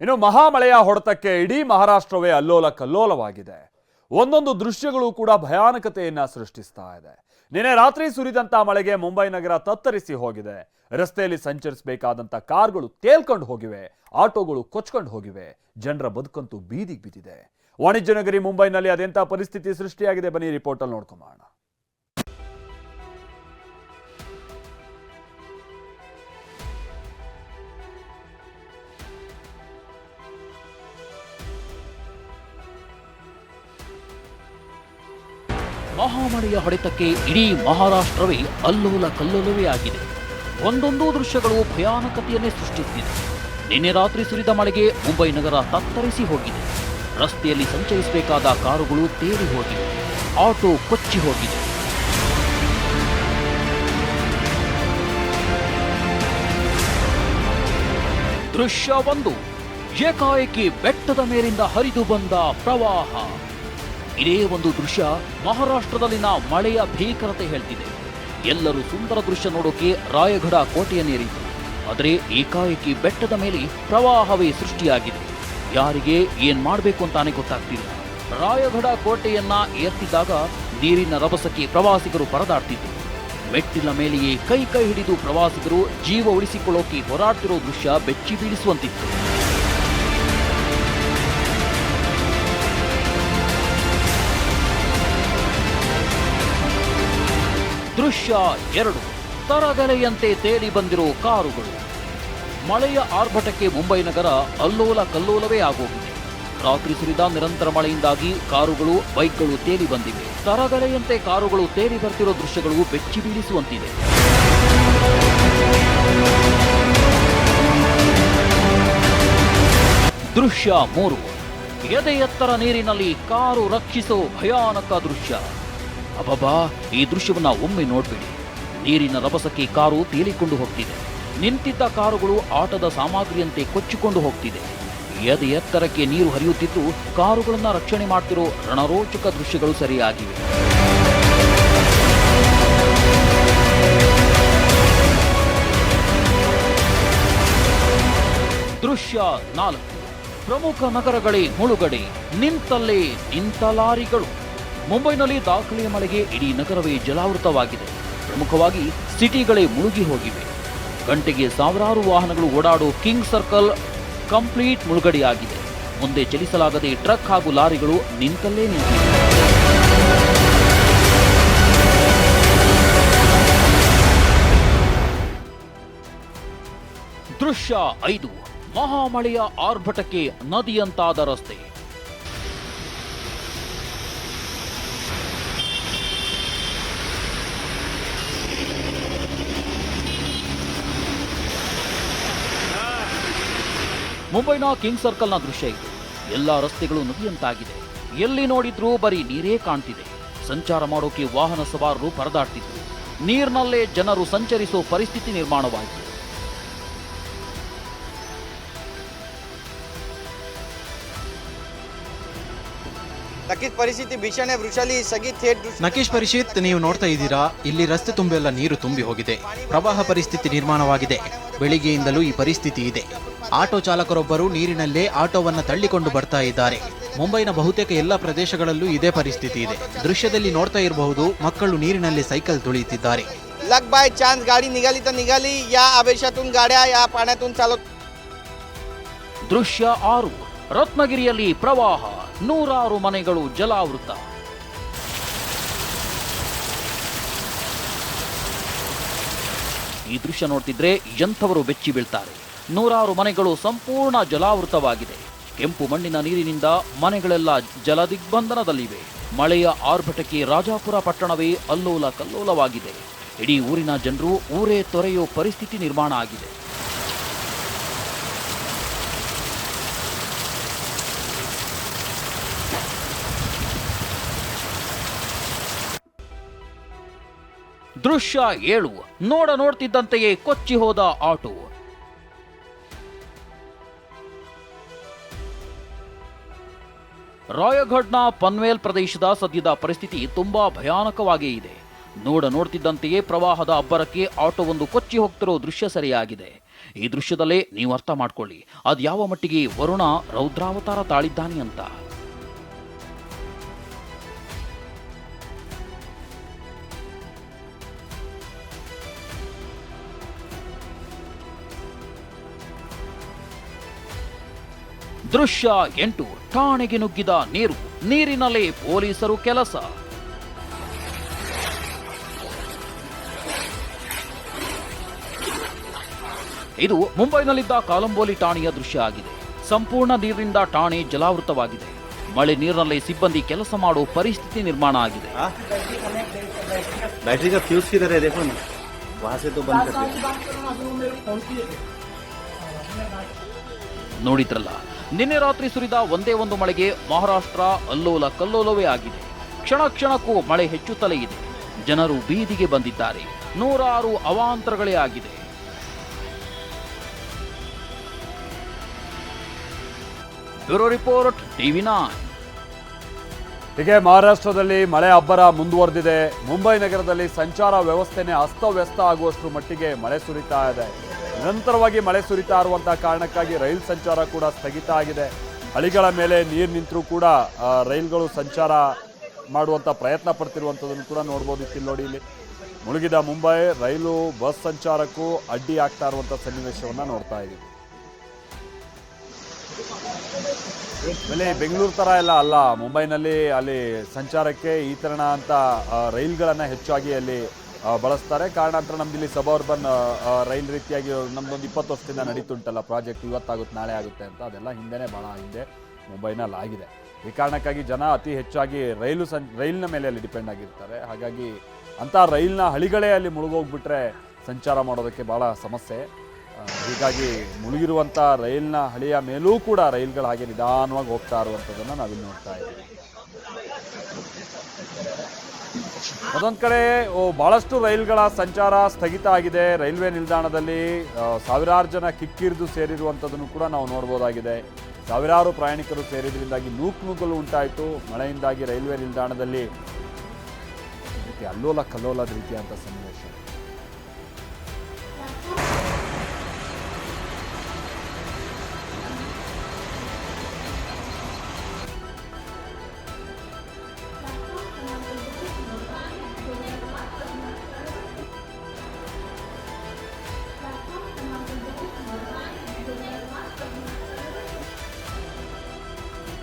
ಇನ್ನು ಮಹಾಮಳೆಯ ಹೊಡೆತಕ್ಕೆ ಇಡೀ ಮಹಾರಾಷ್ಟ್ರವೇ ಅಲ್ಲೋಲ ಕಲ್ಲೋಲವಾಗಿದೆ. ಒಂದೊಂದು ದೃಶ್ಯಗಳು ಕೂಡ ಭಯಾನಕತೆಯನ್ನ ಸೃಷ್ಟಿಸ್ತಾ ಇದೆ. ನಿನ್ನೆ ರಾತ್ರಿ ಸುರಿದಂತ ಮಳೆಗೆ ಮುಂಬೈ ನಗರ ತತ್ತರಿಸಿ ಹೋಗಿದೆ. ರಸ್ತೆಯಲ್ಲಿ ಸಂಚರಿಸಬೇಕಾದಂತ ಕಾರ್ಗಳು ತೇಲ್ಕೊಂಡು ಹೋಗಿವೆ. ಆಟೋಗಳು ಕೊಚ್ಕೊಂಡು ಹೋಗಿವೆ. ಜನರ ಬದುಕಂತೂ ಬೀದಿಗೆ ಬಿದ್ದಿದೆ. ವಾಣಿಜ್ಯ ನಗರಿ ಮುಂಬೈನಲ್ಲಿ ಅದೆಂಥ ಪರಿಸ್ಥಿತಿ ಸೃಷ್ಟಿಯಾಗಿದೆ ಬನ್ನಿ ರಿಪೋರ್ಟ್ ಅಲ್ಲಿ ನೋಡ್ಕೊಂಬೋಣ ಮಹಾಮಳೆಯ ಹೊಡೆತಕ್ಕೆ ಇಡೀ ಮಹಾರಾಷ್ಟ್ರವೇ ಅಲ್ಲೋಲ ಕಲ್ಲೋಲವೇ ಆಗಿದೆ. ಒಂದೊಂದು ದೃಶ್ಯಗಳು ಭಯಾನಕತೆಯನ್ನೇ ಸೃಷ್ಟಿಸುತ್ತಿದೆ ನಿನ್ನೆ ರಾತ್ರಿ ಸುರಿದ ಮಳೆಗೆ ಮುಂಬೈ ನಗರ ತತ್ತರಿಸಿ ಹೋಗಿದೆ. ರಸ್ತೆಯಲ್ಲಿ ಸಂಚರಿಸಬೇಕಾದ ಕಾರುಗಳು ತೇರಿ ಹೋಗಿವೆ. ಆಟೋ ಕೊಚ್ಚಿ ಹೋಗಿದೆ. ದೃಶ್ಯ ಒಂದು. ಏಕಾಏಕಿ ಬೆಟ್ಟದ ಮೇಲಿಂದ ಹರಿದು ಬಂದ ಪ್ರವಾಹ. ಇದೇ ಒಂದು ದೃಶ್ಯ ಮಹಾರಾಷ್ಟ್ರದಲ್ಲಿನ ಮಳೆಯ ಭೀಕರತೆ ಹೇಳ್ತಿದೆ. ಎಲ್ಲರೂ ಸುಂದರ ದೃಶ್ಯ ನೋಡೋಕೆ ರಾಯಗಢ ಕೋಟೆಯನ್ನೇರಿತು ಆದರೆ ಏಕಾಏಕಿ ಬೆಟ್ಟದ ಮೇಲೆ ಪ್ರವಾಹವೇ ಸೃಷ್ಟಿಯಾಗಿದೆ. ಯಾರಿಗೆ ಏನ್ ಮಾಡಬೇಕು ಅಂತಾನೆ ಗೊತ್ತಾಗ್ತಿಲ್ಲ. ರಾಯಘಡ ಕೋಟೆಯನ್ನ ಏರ್ತಿದ್ದಾಗ ನೀರಿನ ರಭಸಕ್ಕೆ ಪ್ರವಾಸಿಗರು ಪರದಾಡ್ತಿದ್ರು. ಮೆಟ್ಟಿಲ ಮೇಲೆಯೇ ಕೈ ಕೈ ಹಿಡಿದು ಪ್ರವಾಸಿಗರು ಜೀವ ಉಳಿಸಿಕೊಳ್ಳೋಕೆ ಹೋರಾಡ್ತಿರೋ ದೃಶ್ಯ ಬೆಚ್ಚಿ ಬೀಳಿಸುವಂತಿತ್ತು. ದೃಶ್ಯ ಎರಡು. ತರಗಲೆಯಂತೆ ತೇಲಿ ಬಂದಿರೋ ಕಾರುಗಳು. ಮಳೆಯ ಆರ್ಭಟಕ್ಕೆ ಮುಂಬೈ ನಗರ ಅಲ್ಲೋಲ ಕಲ್ಲೋಲವೇ ಆಗೋಗಿದೆ. ರಾತ್ರಿ ಸುರಿದ ನಿರಂತರ ಮಳೆಯಿಂದಾಗಿ ಕಾರುಗಳು, ಬೈಕ್ಗಳು ತೇಲಿ ಬಂದಿವೆ. ತರಗಲೆಯಂತೆ ಕಾರುಗಳು ತೇಲಿ ಬರ್ತಿರೋ ದೃಶ್ಯಗಳು ಬೆಚ್ಚಿ ಬೀಳಿಸುವಂತಿದೆ. ದೃಶ್ಯ ಮೂರು. ಎದೆ ಎತ್ತರ ನೀರಿನಲ್ಲಿ ಕಾರು ರಕ್ಷಿಸೋ ಭಯಾನಕ ದೃಶ್ಯ. ಅಬ್ಬಬ್ಬಾ, ಈ ದೃಶ್ಯವನ್ನ ಒಮ್ಮೆ ನೋಡ್ಬೇಡಿ. ನೀರಿನ ರಭಸಕ್ಕೆ ಕಾರು ತೇಲಿಕೊಂಡು ಹೋಗ್ತಿದೆ. ನಿಂತಿದ್ದ ಕಾರುಗಳು ಆಟದ ಸಾಮಗ್ರಿಯಂತೆ ಕೊಚ್ಚಿಕೊಂಡು ಹೋಗ್ತಿದೆ. ಎದೆ ಎತ್ತರಕ್ಕೆ ನೀರು ಹರಿಯುತ್ತಿದ್ದು, ಕಾರುಗಳನ್ನ ರಕ್ಷಣೆ ಮಾಡ್ತಿರೋ ರಣರೋಚಕ ದೃಶ್ಯಗಳು ಸರಿಯಾಗಿವೆ. ದೃಶ್ಯ ನಾಲ್ಕು. ಪ್ರಮುಖ ನಗರಗಳೇ ಮುಳುಗಡೆ. ನಿಂತಲ್ಲೇ ನಿಂತ ಲಾರಿಗಳು. ಮುಂಬೈನಲ್ಲಿ ದಾಖಲೆಯ ಮಳೆಗೆ ಇಡೀ ನಗರವೇ ಜಲಾವೃತವಾಗಿದೆ. ಪ್ರಮುಖವಾಗಿ ಸಿಟಿಗಳೇ ಮುಳುಗಿ ಹೋಗಿವೆ. ಗಂಟೆಗೆ ಸಾವಿರಾರು ವಾಹನಗಳು ಓಡಾಡೋ ಕಿಂಗ್ ಸರ್ಕಲ್ ಕಂಪ್ಲೀಟ್ ಮುಳುಗಡೆಯಾಗಿದೆ. ಮುಂದೆ ಚಲಿಸಲಾಗದೆ ಟ್ರಕ್ ಹಾಗೂ ಲಾರಿಗಳು ನಿಂತಲ್ಲೇ ನಿಂತಿವೆ. ದೃಶ್ಯ ಐದು. ಮಹಾಮಳೆಯ ಆರ್ಭಟಕ್ಕೆ ನದಿಯಂತಾದ ರಸ್ತೆ. ಮುಂಬೈನ ಕಿಂಗ್ ಸರ್ಕಲ್ನ ದೃಶ್ಯ ಇದು. ಎಲ್ಲ ರಸ್ತೆಗಳು ನುಡಿಯಂತಾಗಿದೆ ಎಲ್ಲಿ ನೋಡಿದ್ರೂ ಬರೀ ನೀರೇ ಕಾಣ್ತಿದೆ. ಸಂಚಾರ ಮಾಡೋಕೆ ವಾಹನ ಸವಾರರು ಪರದಾಡ್ತಿದ್ರು. ನೀರಿನಲ್ಲೇ ಜನರು ಸಂಚರಿಸೋ ಪರಿಸ್ಥಿತಿ ನಿರ್ಮಾಣವಾಯಿತು. ನಕೇಶ್ ಪರಿಷಿತ್ ನೀವು ನೋಡ್ತಾ ಇದ್ದೀರಾ? ಇಲ್ಲಿ ರಸ್ತೆ ತುಂಬೆಲ್ಲ ನೀರು ತುಂಬಿ ಹೋಗಿದೆ. ಪ್ರವಾಹ ಪರಿಸ್ಥಿತಿ ನಿರ್ಮಾಣವಾಗಿದೆ. ಬೆಳಿಗ್ಗೆಯಿಂದಲೂ ಈ ಪರಿಸ್ಥಿತಿ ಇದೆ. ಆಟೋ ಚಾಲಕರೊಬ್ಬರು ನೀರಿನಲ್ಲೇ ಆಟೋವನ್ನ ತಳ್ಳಿಕೊಂಡು ಬರ್ತಾ ಇದ್ದಾರೆ ಮುಂಬೈನ ಬಹುತೇಕ ಎಲ್ಲ ಪ್ರದೇಶಗಳಲ್ಲೂ ಇದೇ ಪರಿಸ್ಥಿತಿ ಇದೆ ದೃಶ್ಯದಲ್ಲಿ ನೋಡ್ತಾ ಇರಬಹುದು ಮಕ್ಕಳು ನೀರಿನಲ್ಲಿ ಸೈಕಲ್ ತುಳಿಯುತ್ತಿದ್ದಾರೆ लग बाय चान्स गाडी निघाली तर निघाली या आवेशातून गाड्या या पाण्यातून चालत ದೃಶ್ಯ ಆರು ರತ್ನಗಿರಿಯಲ್ಲಿ ಪ್ರವಾಹ ನೂರಾರು ಮನೆಗಳು ಜಲಾವೃತ ಈ ದೃಶ್ಯ ನೋಡ್ತಿದ್ರೆ ಎಂಥವರು ಬೆಚ್ಚಿ ಬೀಳ್ತಾರೆ ನೂರಾರು ಮನೆಗಳು ಸಂಪೂರ್ಣ ಜಲಾವೃತವಾಗಿದೆ. ಕೆಂಪು ಮಣ್ಣಿನ ನೀರಿನಿಂದ ಮನೆಗಳೆಲ್ಲ ಜಲದಿಗ್ಬಂಧನದಲ್ಲಿವೆ. ಮಳೆಯ ಆರ್ಭಟಕ್ಕೆ ರಾಜಾಪುರ ಪಟ್ಟಣವೇ ಅಲ್ಲೋಲ ಕಲ್ಲೋಲವಾಗಿದೆ. ಇಡೀ ಊರಿನ ಜನರು ಊರೇ ತೊರೆಯೋ ಪರಿಸ್ಥಿತಿ ನಿರ್ಮಾಣ ಆಗಿದೆ. ದೃಶ್ಯ ಏಳು. ನೋಡ ನೋಡ್ತಿದ್ದಂತೆಯೇ ಕೊಚ್ಚಿ ಹೋದ ಆಟೋ. ರಾಯಘಡ್ನ ಪನ್ವೇಲ್ ಪ್ರದೇಶದ ಸದ್ಯದ ಪರಿಸ್ಥಿತಿ ತುಂಬಾ ಭಯಾನಕವಾಗೇ ಇದೆ. ನೋಡ ನೋಡ್ತಿದ್ದಂತೆಯೇ ಪ್ರವಾಹದ ಅಬ್ಬರಕ್ಕೆ ಆಟೋವೊಂದು ಕೊಚ್ಚಿ ಹೋಗ್ತಿರೋ ದೃಶ್ಯ ಸರಿಯಾಗಿದೆ. ಈ ದೃಶ್ಯದಲ್ಲೇ ನೀವು ಅರ್ಥ ಮಾಡ್ಕೊಳ್ಳಿ ಅದು ಯಾವ ಮಟ್ಟಿಗೆ ವರುಣ ರೌದ್ರಾವತಾರ ತಾಳಿದ್ದಾನೆ ಅಂತ. ದೃಶ್ಯ ಎಂಟು. ಠಾಣೆಗೆ ನುಗ್ಗಿದ ನೀರು. ನೀರಿನಲ್ಲೇ ಪೊಲೀಸರು ಕೆಲಸ. ಇದು ಮುಂಬೈನಲ್ಲಿದ್ದ ಕಾಲಂಬೋಲಿ ಠಾಣೆಯ ದೃಶ್ಯ ಆಗಿದೆ. ಸಂಪೂರ್ಣ ನೀರಿನಿಂದ ಠಾಣೆ ಜಲಾವೃತವಾಗಿದೆ. ಮಳೆ ನೀರಿನಲ್ಲಿ ಸಿಬ್ಬಂದಿ ಕೆಲಸ ಮಾಡುವ ಪರಿಸ್ಥಿತಿ ನಿರ್ಮಾಣ ಆಗಿದೆ. ನೋಡಿದ್ರಲ್ಲ ನಿನ್ನೆ ರಾತ್ರಿ ಸುರಿದ ಒಂದೇ ಒಂದು ಮಳೆಗೆ ಮಹಾರಾಷ್ಟ್ರ ಅಲ್ಲೋಲ ಕಲ್ಲೋಲವೇ ಆಗಿದೆ. ಕ್ಷಣ ಕ್ಷಣಕ್ಕೂ ಮಳೆ ಹೆಚ್ಚುತ್ತಲೇ ಇದೆ. ಜನರು ಬೀದಿಗೆ ಬಂದಿದ್ದಾರೆ. ನೂರಾರು ಅವಾಂತರಗಳೇ ಆಗಿದೆ. ಬ್ಯೂರೋ ರಿಪೋರ್ಟ್, ಟಿವಿ ಹೀಗೆ ಮಹಾರಾಷ್ಟ್ರದಲ್ಲಿ ಮಳೆ ಅಬ್ಬರ ಮುಂದುವರೆದಿದೆ. ಮುಂಬೈ ನಗರದಲ್ಲಿ ಸಂಚಾರ ವ್ಯವಸ್ಥೆನೇ ಅಸ್ತವ್ಯಸ್ತ ಆಗುವಷ್ಟು ಮಟ್ಟಿಗೆ ಮಳೆ ಸುರಿತಾ ಇದೆ. ನಿರಂತರವಾಗಿ ಮಳೆ ಸುರಿತಾ ಇರುವಂತಹ ಕಾರಣಕ್ಕಾಗಿ ರೈಲು ಸಂಚಾರ ಕೂಡ ಸ್ಥಗಿತ ಆಗಿದೆ. ಹಳಿಗಳ ಮೇಲೆ ನೀರು ನಿಂತರೂ ಕೂಡ ರೈಲುಗಳು ಸಂಚಾರ ಮಾಡುವಂಥ ಪ್ರಯತ್ನ ಪಡ್ತಿರುವಂಥದ್ದನ್ನು ಕೂಡ ನೋಡ್ಬೋದು ಇಲ್ಲಿ ನೋಡಿ ಇಲ್ಲಿ. ಮುಳುಗಿದ ಮುಂಬೈ ರೈಲು ಬಸ್ ಸಂಚಾರಕ್ಕೂ ಅಡ್ಡಿ ಆಗ್ತಾ ಇರುವಂಥ ಸನ್ನಿವೇಶವನ್ನು ನೋಡ್ತಾ ಇದ್ದೀವಿ. ಆಮೇಲೆ ಬೆಂಗಳೂರು ಥರ ಎಲ್ಲ ಅಲ್ಲ. ಮುಂಬೈನಲ್ಲಿ ಅಲ್ಲಿ ಸಂಚಾರಕ್ಕೆ ಈ ಥರನ ಅಂತ ರೈಲ್ಗಳನ್ನು ಹೆಚ್ಚಾಗಿ ಅಲ್ಲಿ ಬಳಸ್ತಾರೆ. ಕಾರಣಾಂತರ ನಮ್ದು ಇಲ್ಲಿ ಅರ್ಬನ್ ರೈಲ್ ರೀತಿಯಾಗಿ ನಮ್ದೊಂದು ಇಪ್ಪತ್ತು ವರ್ಷದಿಂದ ನಡೀತುಂಟಲ್ಲ ಪ್ರಾಜೆಕ್ಟ್. ಇವತ್ತಾಗುತ್ತೆ, ನಾಳೆ ಆಗುತ್ತೆ ಅಂತ. ಅದೆಲ್ಲ ಹಿಂದೆನೇ ಭಾಳ ಹಿಂದೆ ಮುಂಬೈನಲ್ಲಿ ಆಗಿದೆ. ಈ ಕಾರಣಕ್ಕಾಗಿ ಜನ ಅತಿ ಹೆಚ್ಚಾಗಿ ರೈಲು ಸಂ, ರೈಲಿನ ಮೇಲೆ ಅಲ್ಲಿ ಡಿಪೆಂಡ್ ಆಗಿರ್ತಾರೆ. ಹಾಗಾಗಿ ಅಂಥ ರೈಲ್ನ ಹಳಿಗಳೇ ಅಲ್ಲಿ ಮುಳುಗೋಗ್ಬಿಟ್ರೆ ಸಂಚಾರ ಮಾಡೋದಕ್ಕೆ ಭಾಳ ಸಮಸ್ಯೆ. ಹೀಗಾಗಿ ಮುಳುಗಿರುವಂಥ ರೈಲ್ನ ಹಳಿಯ ಮೇಲೂ ಕೂಡ ರೈಲ್ಗಳು ಹಾಗೆ ನಿಧಾನವಾಗಿ ಹೋಗ್ತಾ ಇರುವಂಥದ್ದನ್ನು ನಾವಿಲ್ಲಿ ನೋಡ್ತಾ ಇದ್ದೀವಿ. ಅದೊಂದು ಕಡೆ ಬಹಳಷ್ಟು ರೈಲ್ಗಳ ಸಂಚಾರ ಸ್ಥಗಿತ ಆಗಿದೆ. ರೈಲ್ವೆ ನಿಲ್ದಾಣದಲ್ಲಿ ಸಾವಿರಾರು ಜನ ಕಿಕ್ಕಿರಿದು ಸೇರಿರುವಂಥದ್ದನ್ನು ಕೂಡ ನಾವು ನೋಡ್ಬೋದಾಗಿದೆ. ಸಾವಿರಾರು ಪ್ರಯಾಣಿಕರು ಸೇರಿದ್ರಿಂದಾಗಿ ನೂಕು ನುಗ್ಗಲು ಉಂಟಾಯಿತು. ಮಳೆಯಿಂದಾಗಿ ರೈಲ್ವೆ ನಿಲ್ದಾಣದಲ್ಲಿ ಅಲ್ಲೋಲ ಕಲ್ಲೋಲದ ರೀತಿಯಾದಂಥ ಸನ್ನಿವೇಶ.